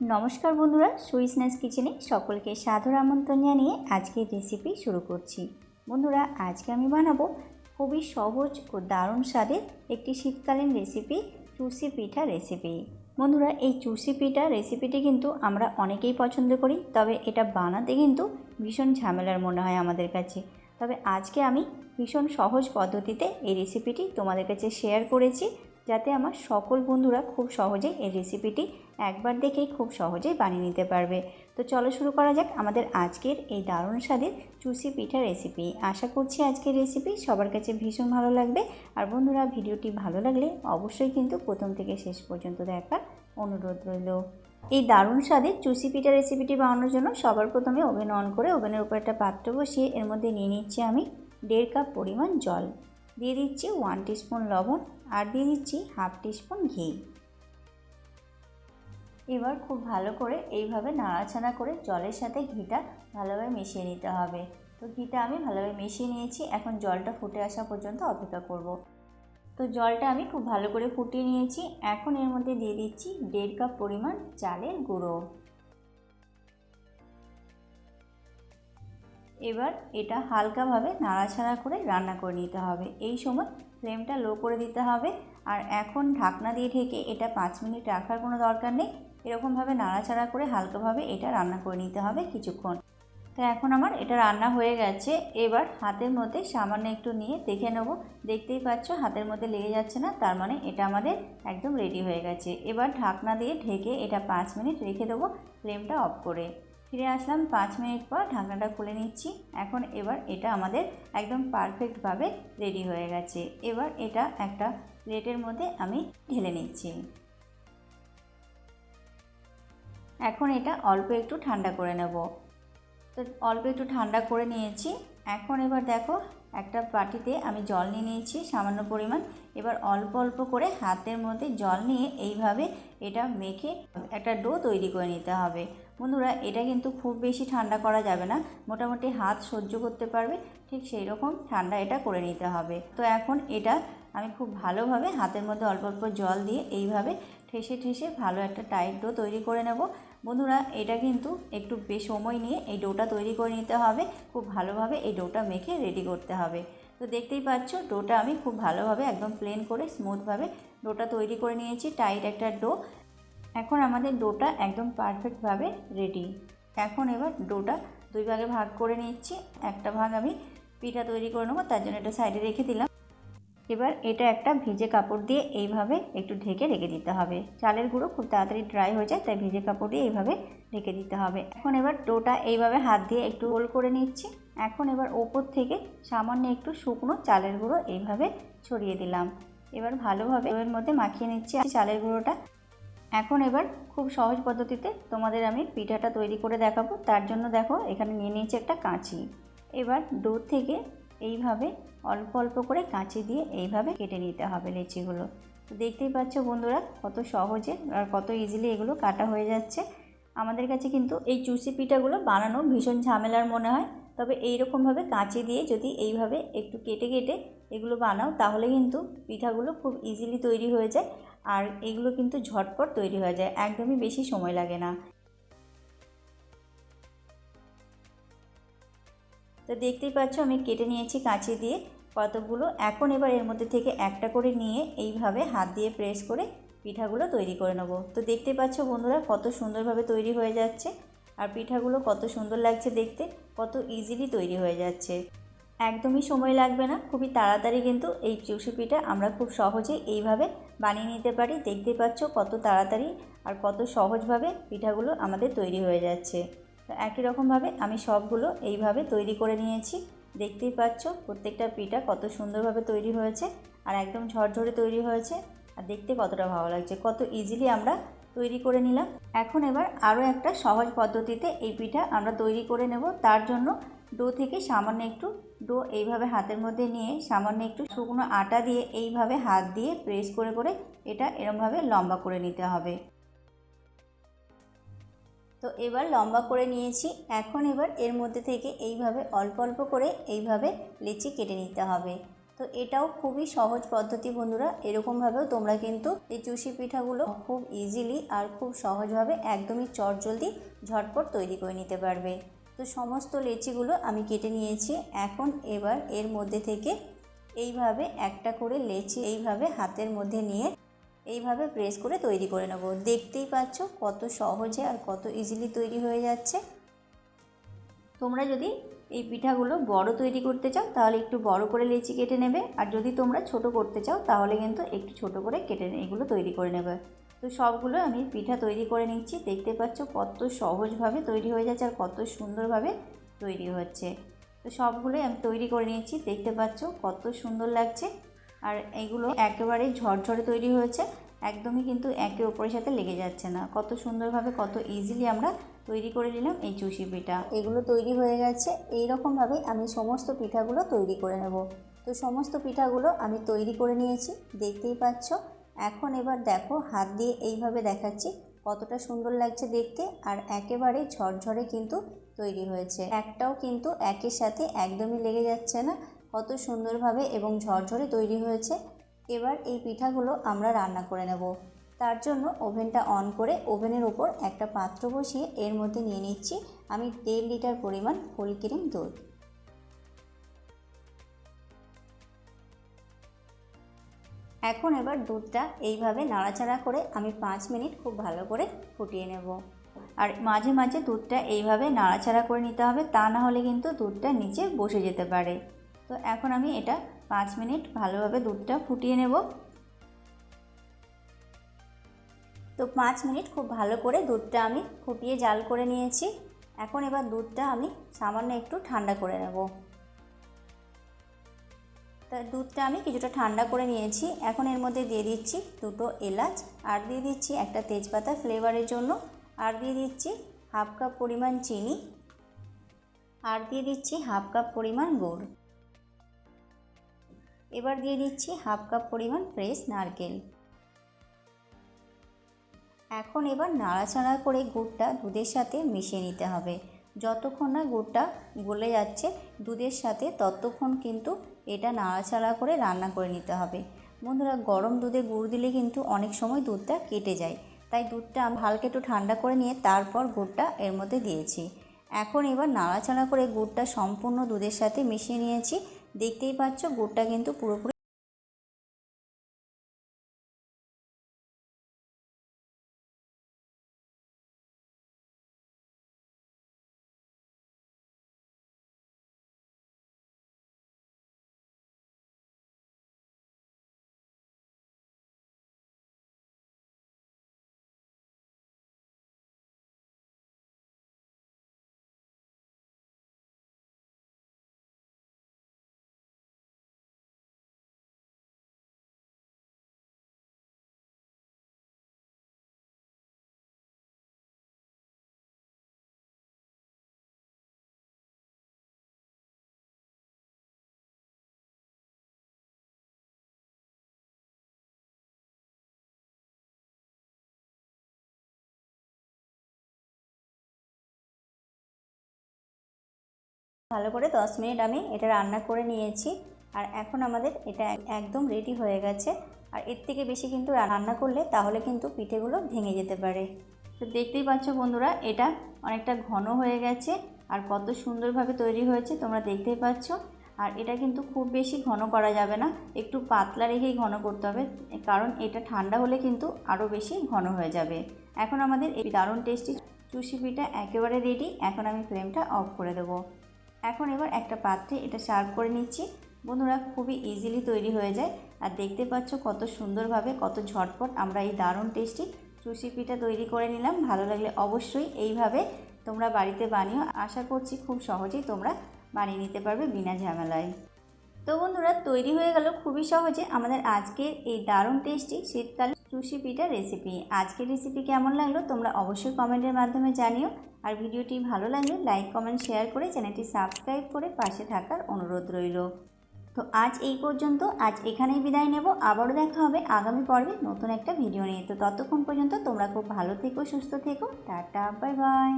নমস্কার বন্ধুরা সুইসনেস কিচেনে সকলকে সাদর আমন্ত্রণ জানিয়ে আজকের রেসিপি শুরু করছি। বন্ধুরা, আজকে আমি বানাবো খুবই সহজ ও দারুণ স্বাদের একটি শীতকালীন রেসিপি চুষি পিঠা রেসিপি বন্ধুরা, এই চুষি পিঠা রেসিপিটি কিন্তু আমরা অনেকেই পছন্দ করি, তবে এটা বানাতে কিন্তু ভীষণ ঝামেলার মনে হয় আমাদের কাছে। তবে আজকে আমি ভীষণ সহজ পদ্ধতিতে এই রেসিপিটি তোমাদের কাছে শেয়ার করেছি, যাতে আমার সকল বন্ধুরা খুব সহজে এই রেসিপিটি একবার দেখেই খুব সহজেই বানিয়ে নিতে পারবে। তো চলো শুরু করা যাক আমাদের আজকের এই দারুণ স্বাদের চুষি পিঠা রেসিপি আশা করছি আজকের রেসিপি সবার কাছে ভীষণ ভালো লাগবে। আর বন্ধুরা, ভিডিওটি ভালো লাগলে অবশ্যই কিন্তু প্রথম থেকে শেষ পর্যন্ত দেখার অনুরোধ রইল। এই দারুণ স্বাদের চুষি পিঠা রেসিপিটি বানানোর জন্য সবার প্রথমে ওভেন অন করে ওভেনের উপর একটা পাত্র বসিয়ে এর মধ্যে নিয়ে নিচ্ছি আমি দেড় কাপ পরিমাণ জল। দিয়ে দিচ্ছি ওয়ান টিস্পুন লবণ আর দিয়ে দিচ্ছি হাফ টিস্পুন ঘি। এবার খুব ভালো করে এইভাবে নাড়াচাড়া করে জলের সাথে ঘিটা ভালোভাবে মিশিয়ে নিতে হবে। তো ঘিটা আমি ভালোভাবে মিশিয়ে নিয়েছি। এখন জলটা ফুটে আসা পর্যন্ত অপেক্ষা করব। তো জলটা আমি খুব ভালো করে ফুটিয়ে নিয়েছি। এখন এর মধ্যে দিয়ে দিচ্ছি দেড় কাপ পরিমাণ চালের গুঁড়ো। এবার এটা হালকাভাবে নাড়াছাড়া করে রান্না করে নিতে হবে। এই সময় ফ্লেমটা লো করে দিতে হবে। আর এখন ঢাকনা দিয়ে ঢেকে এটা পাঁচ মিনিট রাখার কোনো দরকার নেই। এরকমভাবে নাড়াচাড়া করে হালকাভাবে এটা রান্না করে নিতে হবে কিছুক্ষণ। তো এখন আমার এটা রান্না হয়ে গেছে। এবার হাতের মধ্যে সামান্য একটু নিয়ে দেখে নেব। দেখতেই পাচ্ছ, হাতের মধ্যে লেগে যাচ্ছে না, তার মানে এটা আমাদের একদম রেডি হয়ে গেছে। এবার ঢাকনা দিয়ে ঢেকে এটা পাঁচ মিনিট রেখে দেবো ফ্লেমটা অফ করে। ফিরে আসলাম পাঁচ মিনিট পর ঢাকনাটা খুলে নিচ্ছি। এখন এবার এটা আমাদের একদম পারফেক্টভাবে রেডি হয়ে গেছে। এবার এটা একটা প্লেটের মধ্যে আমি ঢেলে নিচ্ছি। এখন এটা অল্প একটু ঠান্ডা করে নেব। তো অল্প একটু ঠান্ডা করে নিয়েছি। এখন এবার দেখো, একটা বাটিতে আমি জল নিয়ে নিয়েছি, সামান্য পরিমাণ। এবার অল্প অল্প করে হাতের মধ্যে জল নিয়ে এইভাবে এটা মেখে একটা ডো তৈরি করে নিতে হবে। বন্ধুরা, এটা কিন্তু খুব বেশি ঠান্ডা করা যাবে না। মোটামুটি হাত সহ্য করতে পারবে, ঠিক সেই রকম ঠান্ডা এটা করে নিতে হবে। তো এখন এটা আমি খুব ভালোভাবে হাতের মধ্যে অল্প অল্প জল দিয়ে এইভাবে ঠেসে ঠেসে ভালো একটা টাইট ডো তৈরি করে নেব। বন্ধুরা, এটা কিন্তু একটু বেশ সময় নিয়ে এই ডোটা তৈরি করে নিতে হবে। খুব ভালোভাবে এই ডোটা মেখে রেডি করতে হবে। তো দেখতেই পাচ্ছ, ডোটা আমি খুব ভালোভাবে একদম প্লেন করে স্মুথভাবে ডোটা তৈরি করে নিয়েছি টাইট একটা ডো। এখন আমাদের ডোটা একদম পারফেক্টভাবে রেডি এখন এবার ডোটা দুই ভাগে ভাগ করে নিচ্ছি। একটা ভাগ আমি পিঠা তৈরি করে নেব, তার জন্য এটা সাইডে রেখে দিলাম। এবার এটা একটা ভিজে কাপড় দিয়ে এইভাবে একটু ঢেকে রেখে দিতে হবে। চালের গুঁড়ো খুব তাড়াতাড়ি ড্রাই হয়ে যায়, তাই ভিজে কাপড় দিয়ে এইভাবে ঢেকে দিতে হবে। এখন এবার ডোটা এইভাবে হাত দিয়ে একটু গোল করে নিচ্ছি। এখন এবার ওপর থেকে সামান্য একটু শুকনো চালের গুঁড়ো এইভাবে ছড়িয়ে দিলাম। এবার ভালোভাবে এর মধ্যে মাখিয়ে নিচ্ছি চালের গুঁড়োটা। এখন এবার খুব সহজ পদ্ধতিতে তোমাদের আমি পিঠাটা তৈরি করে দেখাবো। তার জন্য দেখো, এখানে নিয়ে নিয়েছি একটা কাঁচি। এবার ডো থেকে এইভাবে অল্প অল্প করে কাঁচি দিয়ে এইভাবে কেটে নিতে হবে লেচিগুলো। তো দেখতেই পাচ্ছ বন্ধুরা, কত সহজে আর কত ইজিলি এগুলো কাটা হয়ে যাচ্ছে। আমাদের কাছে কিন্তু এই চুষি পিঠাগুলো বানানো ভীষণ ঝামেলার মনে হয়। তবে এই রকমভাবে কাঁচি দিয়ে যদি এইভাবে একটু কেটে কেটে এগুলো বানাও, তাহলে কিন্তু পিঠাগুলো খুব ইজিলি তৈরি হয়ে যায়। আর এগুলো কিন্তু ঝটপট তৈরি হয়ে যায়, একদমই বেশি সময় লাগে না। তো দেখতেই পাচ্ছ, আমি কেটে নিয়েছি কাঁচি দিয়ে কতগুলো। এখন এবার এর মধ্যে থেকে একটা করে নিয়ে এইভাবে হাত দিয়ে প্রেস করে পিঠাগুলো তৈরি করে নেব। তো দেখতে পাচ্ছ বন্ধুরা, কত সুন্দরভাবে তৈরি হয়ে যাচ্ছে আর পিঠাগুলো কত সুন্দর লাগছে দেখতে, কত ইজিলি তৈরি হয়ে যাচ্ছে। একদমই সময় লাগবে না, খুবই তাড়াতাড়ি কিন্তু এই চুষি পিঠা আমরা খুব সহজে এইভাবে বানিয়ে নিতে পারি। দেখতে পাচ্ছ কত তাড়াতাড়ি আর কত সহজভাবে পিঠাগুলো আমাদের তৈরি হয়ে যাচ্ছে। তো একই রকমভাবে আমি সবগুলো এইভাবে তৈরি করে নিয়েছি। দেখতেই পাচ্ছ প্রত্যেকটা পিঠা কত সুন্দরভাবে তৈরি হয়েছে আর একদম ঝরঝরে তৈরি হয়েছে আর দেখতে কতটা ভালো লাগছে, কত ইজিলি আমরা তৈরি করে নিলাম। এখন এবার আরও একটা সহজ পদ্ধতিতে এই পিঠা আমরা তৈরি করে নেব। তার জন্য ডো থেকে সামান্য একটু, ডো এইভাবে হাতের মধ্যে নিয়ে সামান্য একটু শুকনো আটা দিয়ে এইভাবে হাত দিয়ে প্রেস করে করে এটা এরমভাবে লম্বা করে নিতে হবে। তো এবার লম্বা করে নিয়েছি। এখন এবার এর মধ্যে থেকে এইভাবে অল্প অল্প করে এইভাবে লেচি কেটে নিতে হবে। তো এটাও খুবই সহজ পদ্ধতি বন্ধুরা। এরকমভাবেও তোমরা কিন্তু এই চুষি পিঠাগুলো খুব ইজিলি আর খুব সহজভাবে একদমই চটজলদি ঝটপট তৈরি করে নিতে পারবে। তো সমস্ত লেচিগুলো আমি কেটে নিয়েছি। এখন এবার এর মধ্যে থেকে এইভাবে একটা করে লেচি এইভাবে হাতের মধ্যে নিয়ে এইভাবে প্রেস করে তৈরি করে নেব। দেখতেই পাচ্ছ কত সহজে আর কত ইজিলি তৈরি হয়ে যাচ্ছে। তোমরা যদি এই পিঠাগুলো বড় তৈরি করতে চাও, তাহলে একটু বড় করে লেচি কেটে নেবে। আর যদি তোমরা ছোট করতে চাও, তাহলে কিন্তু একটু ছোট করে কেটে এগুলো তৈরি করে নেবে। তো সবগুলো আমি পিঠা তৈরি করে নিচ্ছি। দেখতে পাচ্ছ কত সহজভাবে তৈরি হয়ে যাচ্ছে আর কত সুন্দরভাবে তৈরি হচ্ছে। তো সবগুলোই আমি তৈরি করে নিয়েছি। দেখতে পাচ্ছ কত সুন্দর লাগছে। আর এগুলো একেবারে ঝরঝরে তৈরি হয়েছে। একদমই কিন্তু একে অপরের সাথে লেগে যাচ্ছে না। কত সুন্দরভাবে, কত ইজিলি আমরা তৈরি করে নিলাম এই চুষি পিঠা। এগুলো তৈরি হয়ে গেছে। এই রকমভাবে আমি সমস্ত পিঠাগুলো তৈরি করে নেব। তো সমস্ত পিঠাগুলো আমি তৈরি করে নিয়েছি, দেখতেই পাচ্ছ। এখন এবার দেখো, হাত দিয়ে এইভাবে দেখাচ্ছি কতটা সুন্দর লাগছে দেখতে আর একেবারে ঝরঝরে কিন্তু তৈরি হয়েছে। একটাও কিন্তু একের সাথে একদমই লেগে যাচ্ছে না। কত সুন্দরভাবে এবং ঝরঝরে তৈরি হয়েছে। এবার এই পিঠাগুলো আমরা রান্না করে নেব। তার জন্য ওভেনটা অন করে ওভেনের ওপর একটা পাত্র বসিয়ে এর মধ্যে নিয়ে নিচ্ছি আমি দেড় লিটার পরিমাণ হরিক্রিম দুধ। এখন এবার দুধটা এইভাবে নাড়াচাড়া করে আমি পাঁচ মিনিট খুব ভালো করে ফুটিয়ে নেব। আর মাঝে মাঝে দুধটা এইভাবে নাড়াচাড়া করে নিতে হবে, তা না হলে কিন্তু দুধটা নিচে বসে যেতে পারে। তো এখন আমি এটা পাঁচ মিনিট ভালোভাবে দুধটা ফুটিয়ে নেব। তো পাঁচ মিনিট খুব ভালো করে দুধটা আমি ফুটিয়ে জাল করে নিয়েছি। এখন এবার দুধটা আমি সামান্য একটু ঠান্ডা করে নেব। তা দুধটা আমি কিছুটা ঠান্ডা করে নিয়েছি। এখন এর মধ্যে দিয়ে দিচ্ছি দুটো এলাচ আর দিয়ে দিচ্ছি একটা তেজপাতা ফ্লেভারের জন্য। আর দিয়ে দিচ্ছি হাফ কাপ পরিমাণ চিনি। আর দিয়ে দিচ্ছি হাফ কাপ পরিমাণ গুড়। এবার দিয়ে দিচ্ছি হাফ কাপ পরিমাণ ফ্রেশ নারকেল। এখন এবার নাড়াচাড়া করে গুড়টা দুধের সাথে মিশিয়ে নিতে হবে। যতক্ষণ না গুড়টা গলে যাচ্ছে, দুধের সাথে ততক্ষণ কিন্তু এটা নাড়াচাড়া করে রান্না করে নিতে হবে। বন্ধুরা, গরম দুধে গুড় দিলে কিন্তু অনেক সময় দুধটা কেটে যায়। তাই দুধটা হালকা একটু ঠান্ডা করে নিয়ে তারপর গুড়টা এর মধ্যে দিয়েছি। এখন এবার নাড়াচাড়া করে গুড়টা সম্পূর্ণ দুধের সাথে মিশিয়ে নিয়েছি। দেখতেই পাচ্ছ গুড়টা কিন্তু পুরোপুরি ভালো করে দশ মিনিট আমি এটা রান্না করে নিয়েছি। আর এখন আমাদের এটা একদম রেডি হয়ে গেছে। আর এর থেকে বেশি কিন্তু রান্না করলে তাহলে কিন্তু পিঠেগুলো ভেঙে যেতে পারে। তো দেখতেই পাচ্ছ বন্ধুরা, এটা অনেকটা ঘন হয়ে গেছে আর কত সুন্দরভাবে তৈরি হয়েছে তোমরা দেখতেই পাচ্ছ। আর এটা কিন্তু খুব বেশি ঘন করা যাবে না, একটু পাতলা রেখেই ঘন করতে হবে, কারণ এটা ঠান্ডা হলে কিন্তু আরও বেশি ঘন হয়ে যাবে। এখন আমাদের এই দারুণ টেস্টি চুষি পিঠা একেবারে রেডি এখন আমি ফ্লেমটা অফ করে দেবো। এখন এবার একটা পাত্রে এটা সার্ভ করে নিচ্ছি। বন্ধুরা, খুবই ইজিলি তৈরি হয়ে যায়। আর দেখতে পাচ্ছ কত সুন্দরভাবে, কত ঝটপট আমরা এই দারুণ টেস্টি চুষি পিঠা তৈরি করে নিলাম। ভালো লাগলে অবশ্যই এইভাবে তোমরা বাড়িতে বানিও। আশা করছি খুব সহজেই তোমরা বানিয়ে নিতে পারবে বিনা ঝামেলায়। তো বন্ধুরা, তৈরি হয়ে গেল খুবই সহজে। আমাদের আজকের এই দারুণ টেস্টি শীতকালে চুষি পিঠা রেসিপি আজকের রেসিপি কেমন লাগল তোমরা অবশ্যই কমেন্টের মাধ্যমে জানিও। আর ভিডিওটি ভালো লাগলে লাইক কমেন্ট শেয়ার করে চ্যানেলটি সাবস্ক্রাইব করে পাশে থাকার অনুরোধ রইল। তো আজ এই পর্যন্ত, আজ এখানেই বিদায় নেব। আবারও দেখা হবে আগামী পর্বে নতুন একটা ভিডিও নিয়ে। তো ততক্ষণ পর্যন্ত তোমরা খুব ভালো থেকো, সুস্থ থেকো। Tata bye bye